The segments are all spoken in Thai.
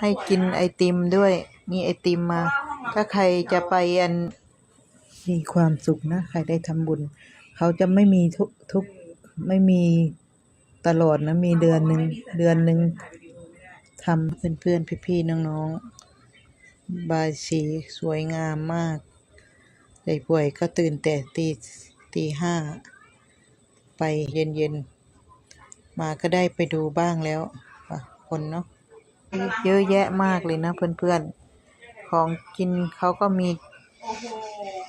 ให้กินไอติมด้วย มีไอติมมา ถ้าใครจะไปอันมีความสุขนะ ใครได้ทำบุญ เขาจะไม่มีทุกทุกไม่มีตลอดนะ มีเดือนหนึ่งเดือนหนึ่งทำเพื่อนเพื่อนพี่พี่ๆน้องๆ บายสีสวยงามมากใส่ป่วยก็ตื่นแต่ตีตีห้า ไปเย็นเย็นๆ มาก็ได้ไปดูบ้างแล้วคนเนาะ เยอะแยะมากเลยนะเพื่อนๆ ของกินเขาก็มี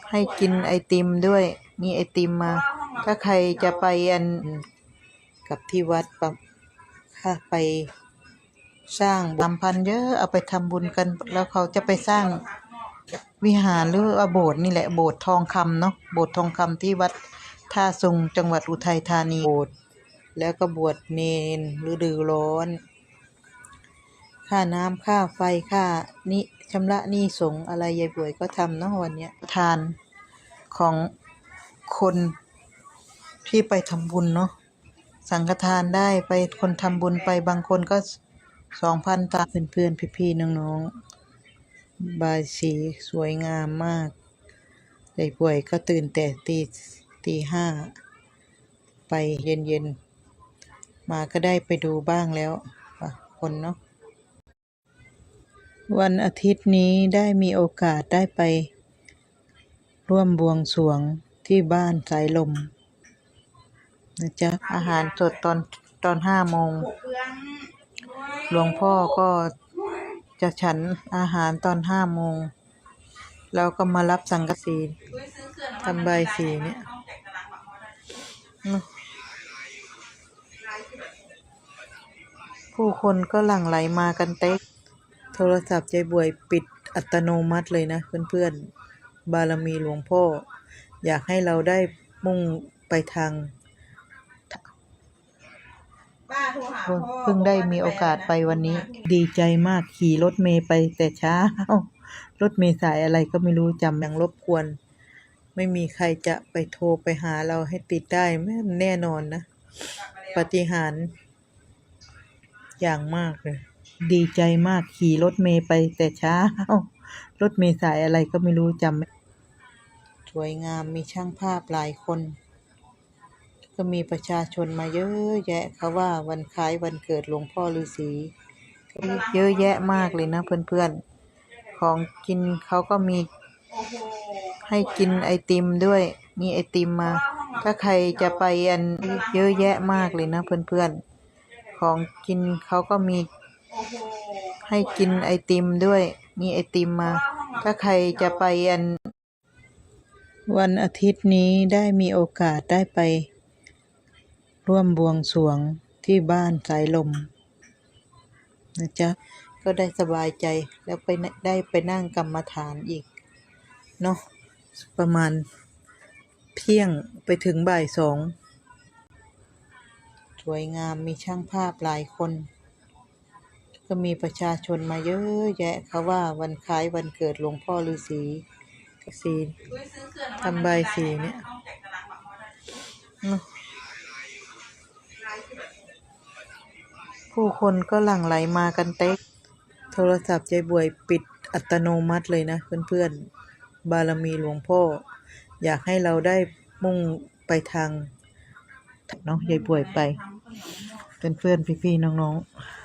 ให้กินไอติมด้วย มีไอติมมา ถ้าใครจะไปอันกับที่วัดปะถ้าไปสร้างทำพันเยอะเอาไปทำบุญกัน แล้วเขาจะไปสร้างวิหารหรือว่าโบสถ์นี่แหละโบสถ์ทองคำเนาะโบสถ์ทองคำที่วัดท่าทรงจังหวัดอุทัยธานีโบสถ์แล้วก็บวชเนนฤดูร้อน ค่าน้ำค่าไฟค่านี่ชำระหนี้สงอะไรยายบวยก็ทำเนาะวันเนี้ยทานของคนที่ไปทำบุญเนาะสังฆทานได้ไปคนทำบุญไปบางคนก็สองพันตาเพื่อนเพื่อนพี่ๆน้องๆบายสีสวยงามมากยายบวยก็ตื่นแต่ตีตีห้าไปเย็นเย็นๆมาก็ได้ไปดูบ้างแล้วคนเนาะ วันอาทิตย์นี้ได้มีโอกาสได้ไป ร่วมบวงสรวงที่บ้านสายลมนะจ๊ะอาหารสดตอนตอนห้าโมง หลวงพ่อก็จะฉันอาหารตอนห้าโมงแล้วก็มารับสังกะสีทำใบสีเนี่ยผู้คนก็หลั่งไหลมากันเต็ก โทรศัพท์ยายบวยปิดอัตโนมัติเลยนะเพื่อนๆ บารมีหลวงพ่อ อยากให้เราได้มุ่งไปทางป้าโทรหาเพิ่งพ่อเพิ่งได้มีโอกาสไปวันนี้ ดีใจมากขี่รถเมย์ไปแต่เช้า รถเมย์สายอะไรก็ไม่รู้จำยังรบกวน ไม่มีใครจะไปโทรไปหาเราให้ติดได้แม่นแน่นอนนะปาฏิหารย์อย่างมากเลย ดีใจมากขี่รถเมย์ไปแต่เช้า รถเมย์สายอะไรก็ไม่รู้จำสวยงามมีช่างภาพหลายคน ก็มีประชาชนมาเยอะแยะเขาว่าวันคล้ายวันเกิดหลวงพ่อฤาษีเยอะแยะมากเลยนะเพื่อนๆ ของกินเขาก็มีให้กินไอติมด้วยมีไอติมมา ถ้าใครจะไปอันเยอะแยะมากเลยนะเพื่อนๆ ของกินเขาก็มี ให้กินไอติมด้วยมีไอติมมา ถ้าใครจะไปอัน วันอาทิตย์นี้ได้มีโอกาสได้ไป ร่วมบวงสรวงที่บ้านสายลมนะจ๊ะก็ได้สบายใจแล้วไปได้ไปนั่งกรรมฐานอีกเนาะประมาณเที่ยงไปถึงบ่ายสอง สวยงามมีช่างภาพหลายคน ก็มีประชาชนมาเยอะแยะเขาว่าวันคล้ายวันเกิดหลวงพ่อฤาษีสีทำใบสีเนี่ยผู้คนก็หลั่งไหลมากันเต็ก โทรศัพท์ยายบวยปิดอัตโนมัติเลยนะเพื่อนๆ บารมีหลวงพ่อ อยากให้เราได้มุ่งไปทางเนาะยายบวยไปเป็นเพื่อนพี่ๆ น้องๆ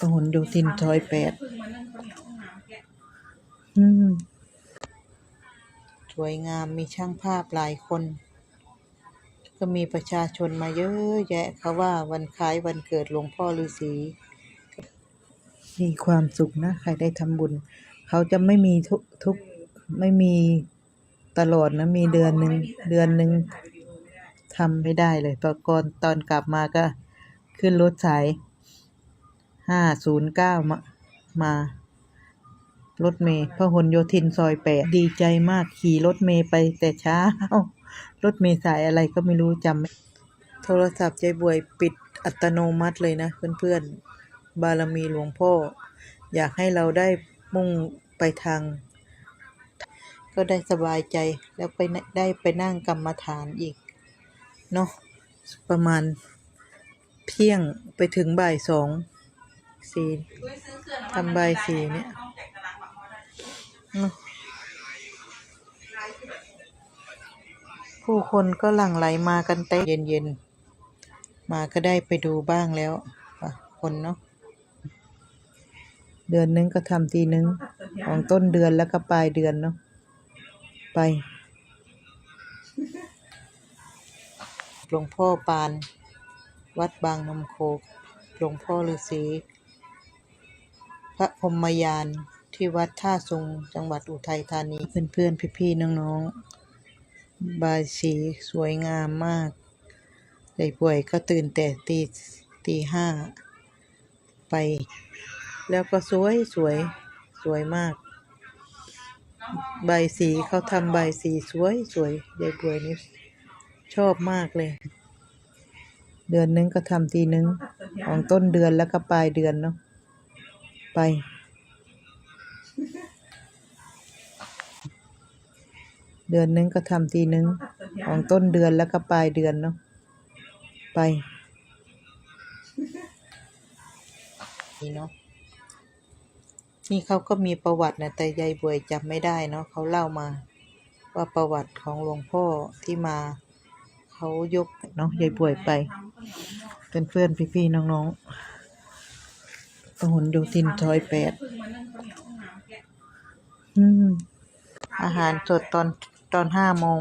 พหลโยธินซอยแปดอืม สวยงามมีช่างภาพหลายคน ก็มีประชาชนมาเยอะแยะเขาว่าวันคล้ายวันเกิดหลวงพ่อฤาษีมีความสุขนะ ใครได้ทำบุญ เขาจะไม่มีทุกทุกไม่มีตลอดนะ มีเดือนหนึ่งเดือนหนึ่งทำไม่ได้เลยตอนก่อนตอนกลับมาก็ขึ้นรถสาย ห้าศูนย์เก้ามา มารถเมย์พหลโยธินซอยแปดดีใจมากขี่รถเมย์ไปแต่เช้า รถเมย์สายอะไรก็ไม่รู้จำไม่โทรศัพท์ยายบวยปิดอัตโนมัติเลยนะ เพื่อนๆ บารมีหลวงพ่อ อยากให้เราได้มุ่งไปทาง ก็ได้สบายใจแล้วไปได้ไปนั่งกรรมฐานอีก เนาะประมาณเที่ยงไปถึงบ่ายสอง สีทำใบสีเนี่ยผู้คนก็หลั่งไหลมากันเต็มเย็นๆ มาก็ได้ไปดูบ้างแล้วคนเนาะเดือนนึงก็ทำทีนึง ของต้นเดือนแล้วก็ปลายเดือนเนาะไปหลวงพ่อปาน วัดบางนมโคกหลวงพ่อฤาษี ระพรหมยานที่วัดท่าซุงจังหวัดอุทัยธานี เพื่อนๆ พี่ๆ น้องๆ บายสีสวยงามมากยายป่วยก็ตื่นแต่ตีตีห้าไป แล้วก็สวยสวยสวยมาก ใบสีเขาทำใบสีสวยสวยยายป่วยนี่ชอบมากเลย เดือนนึงก็ทำทีนึง ของต้นเดือนแล้วก็ปลายเดือนเนาะ ไป เดือนนึงก็ทำทีนึง ของต้นเดือนแล้วก็ปลายเดือนเนาะไปนี่เนาะนี่เขาก็มีประวัตินะแต่ยายบวยจำไม่ได้เนาะเขาเล่ามา ว่าประวัติของหลวงพ่อที่มาเขายกเนาะยายบวยไปเป็นเพื่อนพี่ๆน้องๆ พหลโยธินซอยแปดอืม อาหารสดตอนตอนห้าโมง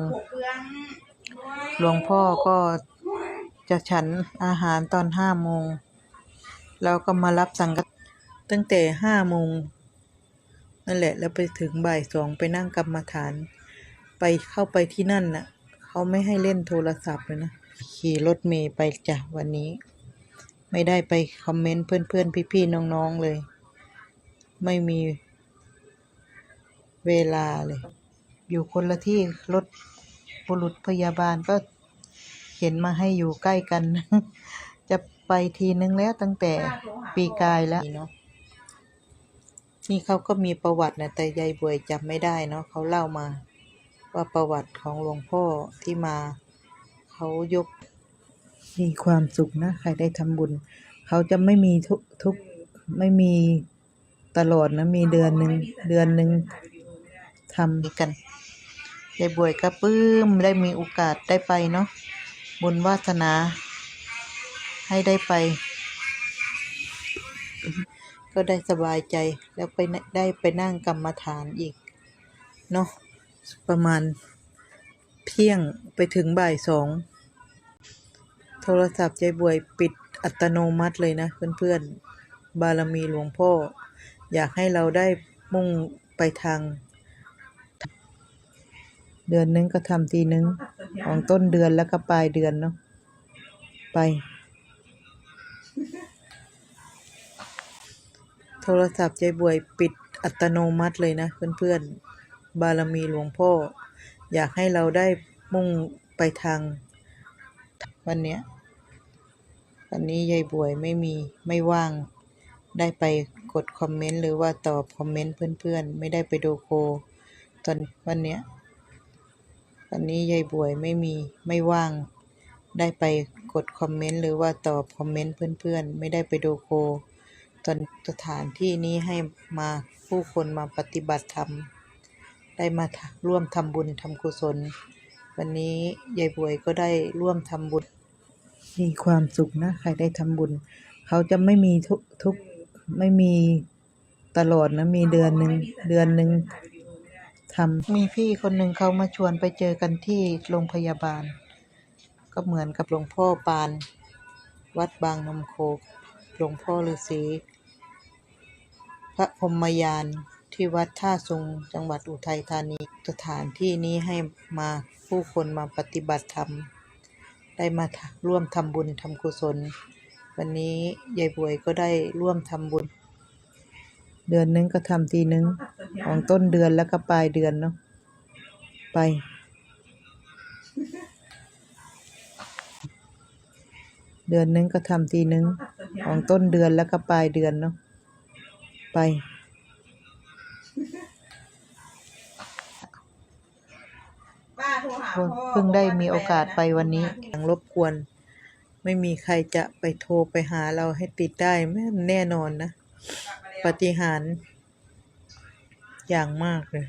หลวงพ่อก็จะฉันอาหารตอนห้าโมง แล้วก็มารับสังฆตั้งแต่ห้าโมงนั่นแหละ แล้วไปถึงบ่ายสองไปนั่งกรรมฐาน ไปเข้าไปที่นั่นน่ะ เขาไม่ให้เล่นโทรศัพท์เลยนะ ขี่รถเมย์ไปจ้ะวันนี้ ไม่ได้ไปคอมเมนต์เพื่อนๆ พี่ๆ น้องๆ เลย ไม่มีเวลาเลย อยู่คนละที่รถบุรุษพยาบาลก็เขียนมาให้อยู่ใกล้กัน จะไปทีนึงแล้วตั้งแต่ปีกายแล้วเนาะนี่เขาก็มีประวัตินะแต่ยายบวยจำไม่ได้เนาะเขาเล่ามา ว่าประวัติของหลวงพ่อที่มา เขายก มีความสุขนะ ใครได้ทำบุญ เขาจะไม่มีทุกทุกไม่มีตลอดนะ มีเดือนหนึ่งเดือนหนึ่งทำกันยายบวยก็ปื้มได้มีโอกาสได้ไปเนาะบุญวาสนา ให้ได้ไป ก็ได้สบายใจแล้วไปได้ไปนั่งกรรมฐานอีกเนาะประมาณเที่ยงไปถึงบ่ายสอง ทรศัพท์ยายบวยปิดอัตโนมัติเลยนะเพื่อนๆ บารมีหลวงพ่อ อยากให้เราได้มุ่งไปทาง เดือนนึงก็ทำทีนึง ของต้นเดือนแล้วก็ปลายเดือนเนาะไป โทรศัพท์ยายบวยปิดอัตโนมัติเลยนะเพื่อนๆ บารมีหลวงพ่อ อยากให้เราได้มุ่งไปทางวันเนี้ย วันนี้ยายบวยไม่มีไม่ว่าง ได้ไปกดคอมเมนต์หรือว่าตอบคอมเมนต์เพื่อนๆ ไม่ได้ไปดูโคตอนวันเนี้ยวันนี้ยายบวยไม่มีไม่ว่าง ได้ไปกดคอมเมนต์หรือว่าตอบคอมเมนต์เพื่อนๆ ไม่ได้ไปดูโคตอนสถานที่นี้ให้มาผู้คนมาปฏิบัติธรรม ได้มาร่วมทำบุญทำกุศล วันนี้ยายบวยก็ได้ร่วมทำบุญ มีความสุขนะ ใครได้ทำบุญ เขาจะไม่มีทุกทุกไม่มีตลอดนะ มีเดือนหนึ่งเดือนหนึ่งทำมีพี่คนหนึ่งเขามาชวนไปเจอกันที่โรงพยาบาล ก็เหมือนกับหลวงพ่อปาน วัดบางนมโคหลวงพ่อฤาษีพระพรมยานที่วัดท่าซุงจังหวัดอุทัยธานีสถานที่นี้ให้มาผู้คนมาปฏิบัติธรรม ได้มาร่วมทำบุญทำกุศล วันนี้ยายบวยก็ได้ร่วมทำบุญ เดือนนึงก็ทำทีนึง ของต้นเดือนแล้วก็ปลายเดือนเนาะไป เดือนนึงก็ทำทีนึง ของต้นเดือนแล้วก็ปลายเดือนเนาะไป เพิ่งได้มีโอกาสไปวันนี้ยังรบกวน ไม่มีใครจะไปโทรไปหาเราให้ติดได้แม่นแน่นอนนะปาฏิหาริย์อย่างมากเลย